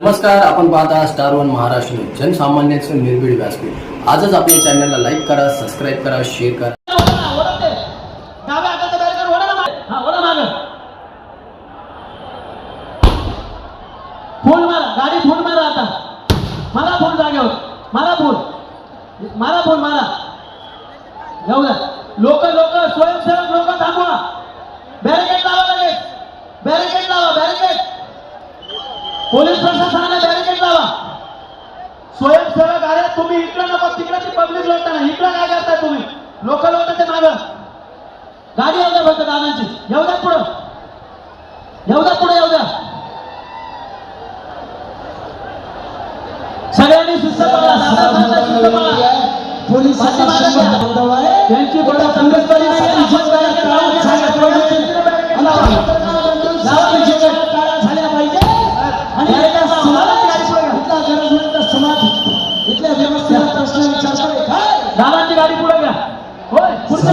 नमस्कार आपण पाहता स्टार वन महाराष्ट्र न्यूज. जनसामान्यांचे निर्भीड व्यासपीठ. आजच आपल्या चॅनलला लाईक करा सबस्क्राईब करा शेअर करा. फोन मारा गाडी फोन मारा आता. मारा फुल जागेवर. मारा फुल मारा फोन मारा. जाऊ द्या लोक लोक स्वयंसेवक लोक थांबवा बॅरिकेड लावा लगेच बॅरिकेड लावा बॅरिकेड पोलीस प्रशासनाने बॅरिकेड लावा. स्वयंसेवक अरे तुम्ही इकडे नको तिकडे ती पब्लिक लोटताना इकडे काय करताय तुम्ही? लोक लोटांचे माग. गाडी येऊ द्या फक्त दादांची. येऊ द्या पुढं. येऊ द्या पुढे येऊ द्या. सगळ्यांनी शिस्त पाळा दादा शिस्त पाळा पोलीस पाठीमागे घ्या. त्यांची गावाची गाडी पुढे घ्या होय पुढच्या